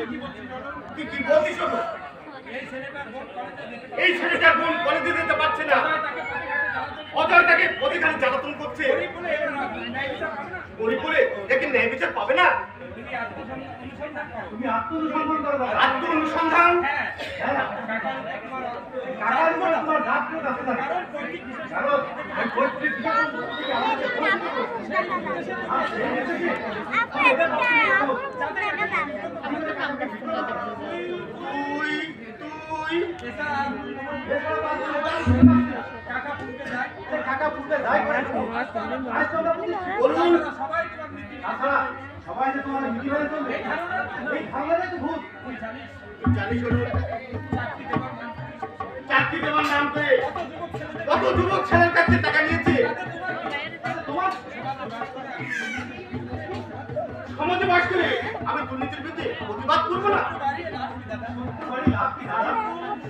কি কি বলছিস শোনো এই ছেলেটার বোন কলেজে যেতে পারছে না। অজয় তাকে প্রতিখানে জ্বালাতন করছে। গরিবপুরে দেখে ন্যায় বিচার পাবে না। তুমি আত্মনুসন্ধান করো আত্ম অনুসন্ধান হ্যাঁ তোমার দাঁত কাছে থাকে কারণ পৈতৃক সম্পত্তি থেকে আমাদের পৈতৃক সবাই যে তোমার মিটি চলবে এই খাবারে তো ভূত জানিস চাকরি দেওয়ার নাম করে কত যুবক ছেলের কাছে টাকা নিয়েছে তোমার সমাজে বাস করে আমি দুর্নীতির বিরুদ্ধে প্রতিবাদ করব না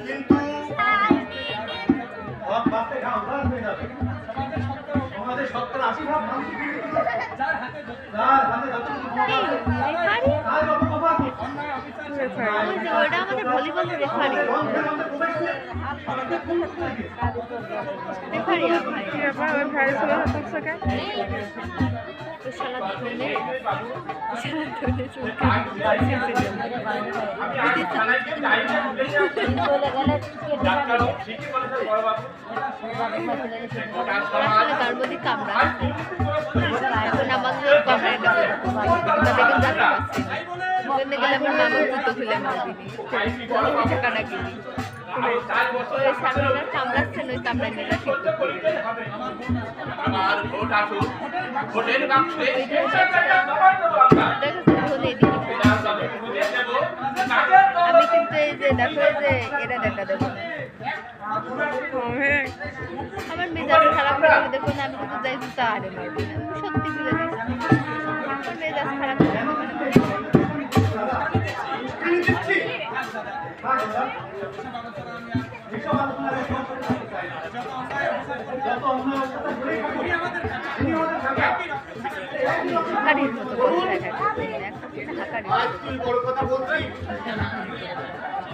কিন্তু সব বাপে ঘা উদাস হয়ে যাবে সমাজে সত্তর আশি ভাগ মানুষ যার হাতে ওটা আমাদের ভলিবলের রেফারি রেফারি ওই ভাইয়ের ছেলে কেন তো ঠিকই বলেছে বড়বাবু। আসলে তার মধ্যে কামড়া। এখন আমাদের কামড়ায় জানতে গেলে আমার মামার জুতো খুলে ওই সামনে কামড়াচ্ছেন ওই দল আমি কিন্তু এই যে দেখো এই যে এটা দেখা দেবো। হ্যাঁ। আমার মেজাজ খারাপ হয়ে দেখুন আমি কিন্তু যাই জুতা আরে মারবো। সত্যি বলে দিচ্ছি এসব বড় কথা বলছিস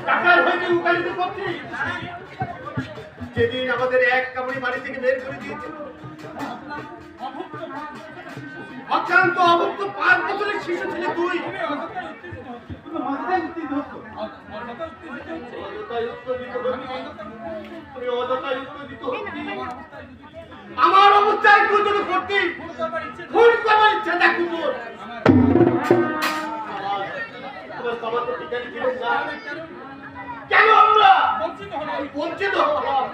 টাকার যেদিন আমাদের এক কামড়ি বাড়ি থেকে বের করে দিয়েছে অক্লান্ত অভুক্ত পাঁচ বছরের শিশু ছেলে তুই। আমার অবস্থায় তুই যদি করতি খুন করবার ইচ্ছা দেখ তোর না কেন আমরা? বঞ্চিত হলাম।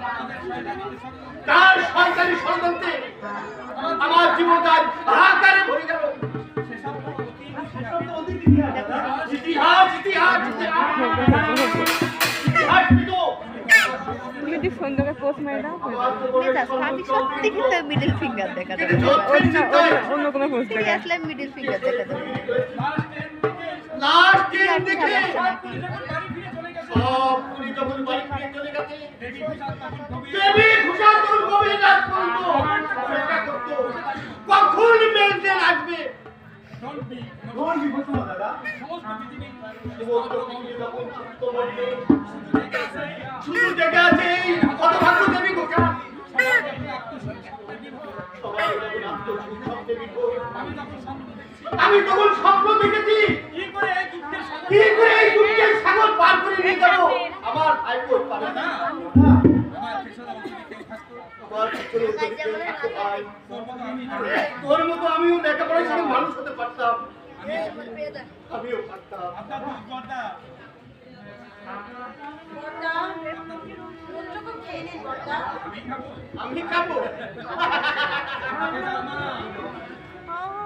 কার সরকারি ষড়যন্ত্রে আমার জীবনটা কি ফোন করে পোস্ট মেরে দাও সত্যি কিন্তু মিডিল ফিঙ্গার দেখা কিন্তু অন্য কোনো পোস্ট আসলে মিডিল ফিঙ্গার দেখা দেবো লাস্ট দিন দেখে। ভালো লাগছে নাকি? সব পুরি যখন বাড়ি ফিরে চলে গেছে দেবী ঘোষাল তোর গভীর রাত করতো। কখন মেলটেন আসবে দাদা? সমস্ত পৃথিবী আমি তখন স্বপ্ন দেখেছি। কি করে এই দুঃখের সাগর পার করে নিয়ে যাব? আমার ভাই বোন পারে না তোর মতো আমিও লেখাপড়ার সঙ্গে মানুষ হতে পারতাম। আমিও পারতাম। আমি খাব।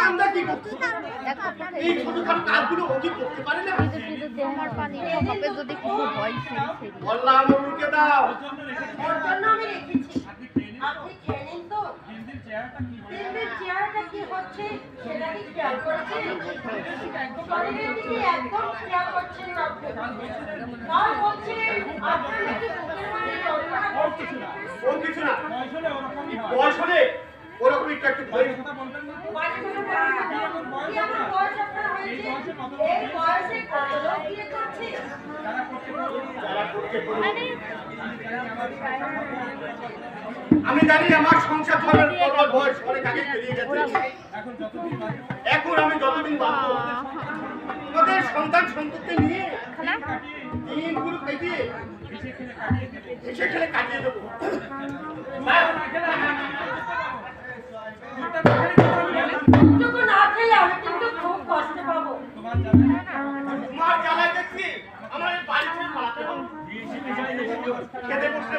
আমার কি দেখো এই ছোটখাটো কাজগুলো ও কি করতে পারে না? পুজো পানি হবে যদি কিছু হয় বললাম আমার দাও আমি রেখেছি আপনি খেয়ে নিন তো দিল্লির কি হচ্ছে সেটা কি খেয়াল করেছেন একদম খেয়াল করছেন না। আপনি কাল আপনার নাকি বুকের মধ্যে যন্ত্রণা করছে ও কিছু না। বয়স হলে একটু। আমি জানি আমার সংসার করবার বয়স অনেক আগে পেরিয়ে গেছে। এখন আমি যতদিন তোমাদের সন্তান সন্ততি নিয়ে দিনগুলো হেসে খেলে কাটিয়ে দেবো।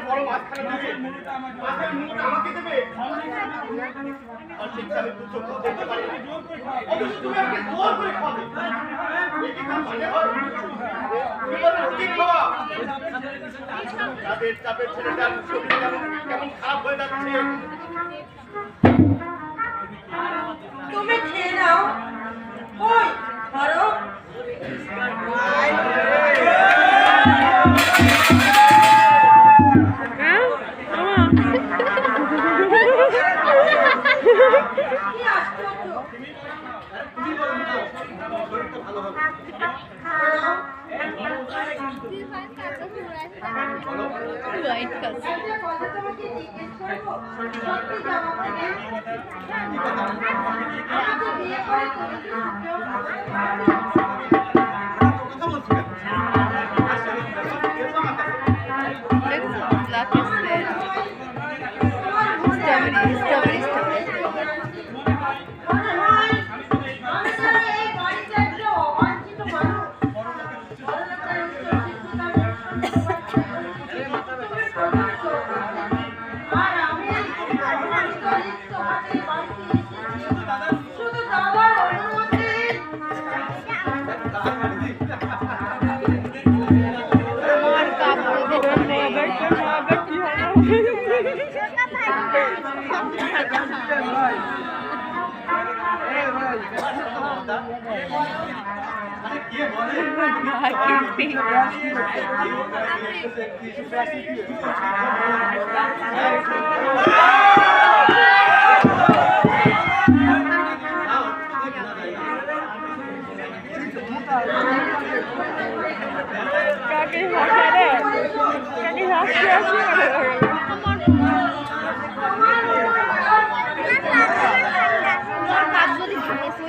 বড় মাঝখানে দেবে মাঝখানে মুখ আমাকে দেবে। আর ঠিক আমি চোখ দেখতে পারি। অথচ তুমি আমাকে জোর করে খাবে কি মানে হয় জীবনে রুটি খাওয়া। যাদের চাপে ছেলেটার শরীর কেমন কেমন খারাপ হয়ে যাচ্ছে। তুমি খেয়ে নাও। ওই সত্যি জবাব কাকে হাসে রে কাকে হাসি হাসি করে আমার কাজ যদি ভাঙেছে ওই মহিলাটাকে আমি রাখব এটা যেন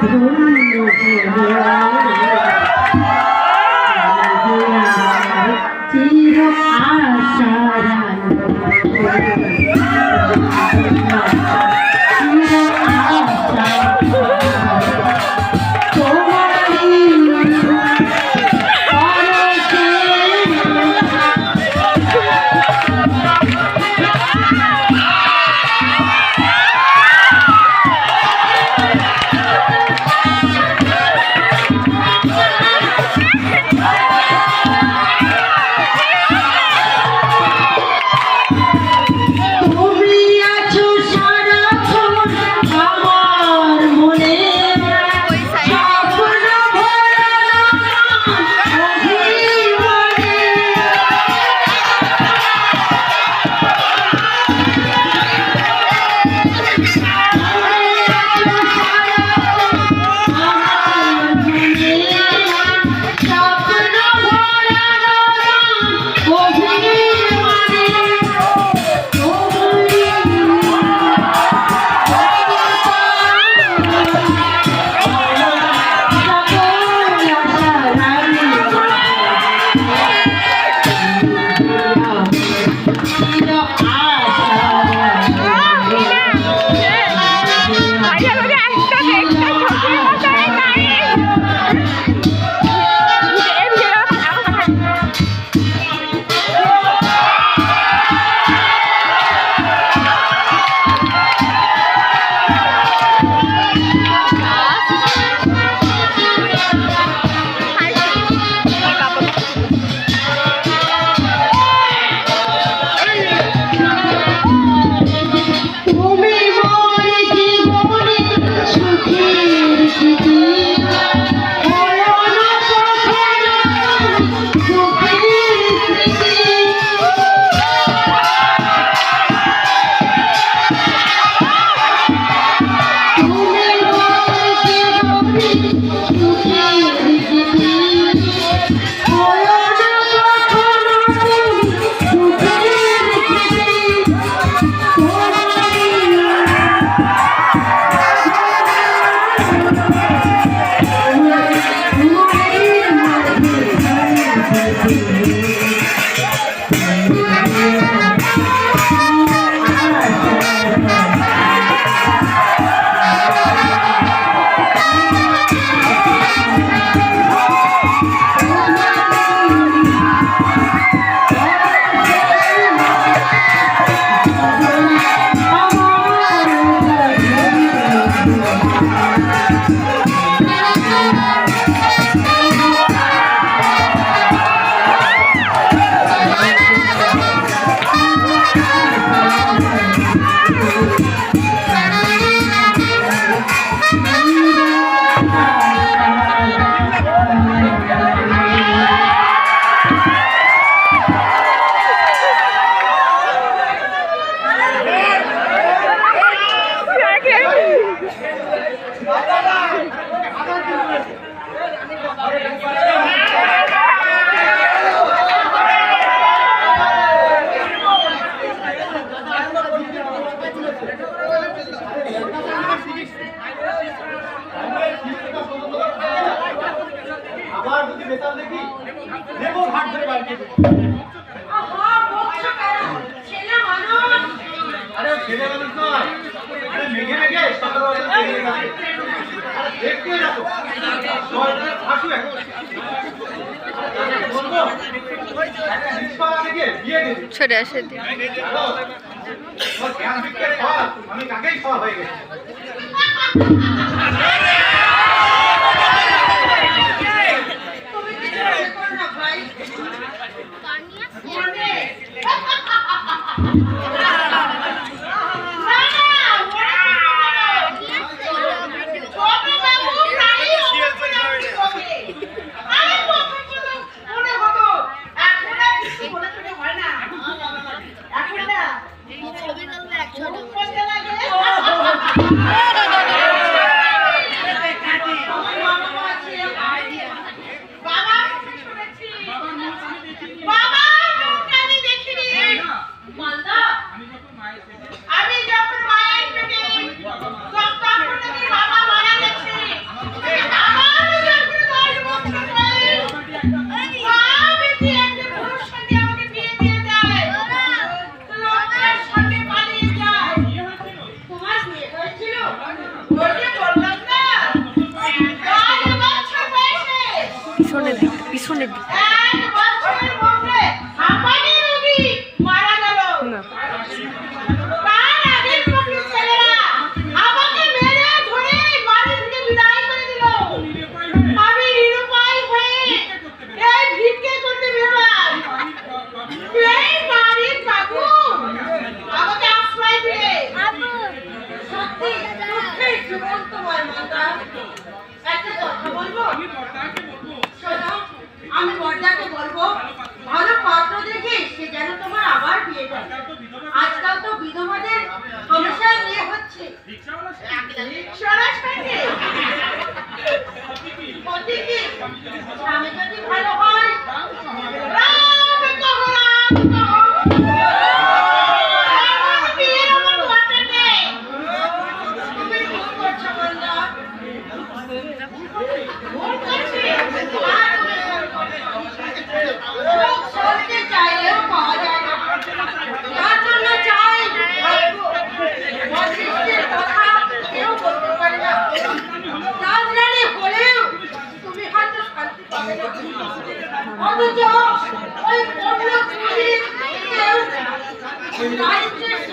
thủy một mùa ছোট আসে আমি কাকেই খাওয়া হয়ে গেছে। স্বরাজ পান্ডে মোদি কি যদি I'm just